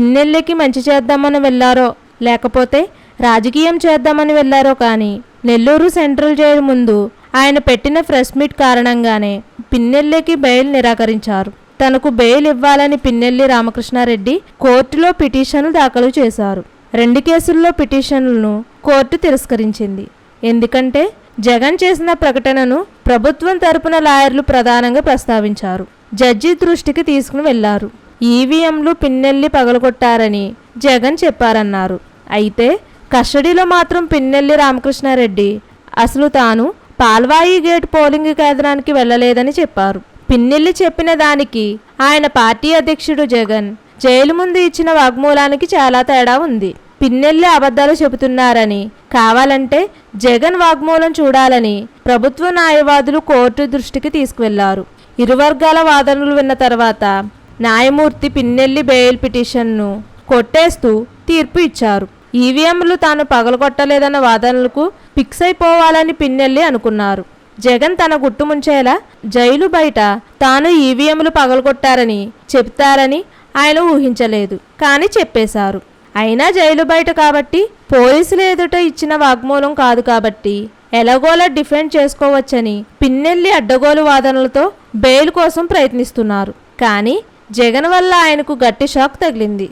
పిన్నెల్లికి మంచి చేద్దామని వెళ్ళారో లేకపోతే రాజకీయం చేద్దామని వెళ్ళారో కానీ నెల్లూరు సెంట్రల్ జైలు ముందు ఆయన పెట్టిన ప్రెస్ మీట్ కారణంగానే పిన్నెల్లికి బెయిల్ నిరాకరించారు. తనకు బెయిల్ ఇవ్వాలని పిన్నెల్లి రామకృష్ణారెడ్డి కోర్టులో పిటిషన్లు దాఖలు చేశారు. రెండు కేసుల్లో పిటిషన్లను కోర్టు తిరస్కరించింది. ఎందుకంటే జగన్ చేసిన ప్రకటనను ప్రభుత్వం తరపున లాయర్లు ప్రధానంగా ప్రస్తావించారు. జడ్జి దృష్టికి తీసుకుని వెళ్ళారు. ఈవీఎంలు పిన్నెల్లి పగలగొట్టారని జగన్ చెప్పారన్నారు. అయితే కస్టడీలో మాత్రం పిన్నెల్లి రామకృష్ణారెడ్డి అసలు తాను పాల్వాయి గేట్ పోలింగ్ కేంద్రానికి వెళ్ళలేదని చెప్పారు. పిన్నెల్లి చెప్పిన దానికి ఆయన పార్టీ అధ్యక్షుడు జగన్ జైలు ముందు ఇచ్చిన వాగ్మూలానికి చాలా తేడా ఉంది. పిన్నెల్లి అబద్ధాలు చెబుతున్నారని కావాలంటే జగన్ వాగ్మూలం చూడాలని ప్రభుత్వ న్యాయవాదులు కోర్టు దృష్టికి తీసుకువెళ్ళారు. ఇరు వర్గాల వాదనలు విన్న తర్వాత న్యాయమూర్తి పిన్నెల్లి బెయిల్ పిటిషన్ను కొట్టేస్తూ తీర్పు ఇచ్చారు. ఈవీఎంలు తాను పగలగొట్టలేదన్న వాదనలకు ఫిక్స్ అయిపోవాలని పిన్నెల్లి అనుకున్నారు. జగన్ తన గుట్టుముంచేలా జైలు బయట తాను ఈవీఎంలు పగలగొట్టారని చెప్తారని ఆయన ఊహించలేదు. కానీ చెప్పేశారు. అయినా జైలు బయట కాబట్టి పోలీసులు ఎదుట ఇచ్చిన వాగ్మూలం కాదు కాబట్టి ఎలాగోలా డిఫెండ్ చేసుకోవచ్చని పిన్నెల్లి అడ్డగోలు వాదనలతో బెయిల్ కోసం ప్రయత్నిస్తున్నారు. కానీ జగన్ వల్ల ఆయనకు గట్టి షాక్ తగిలింది.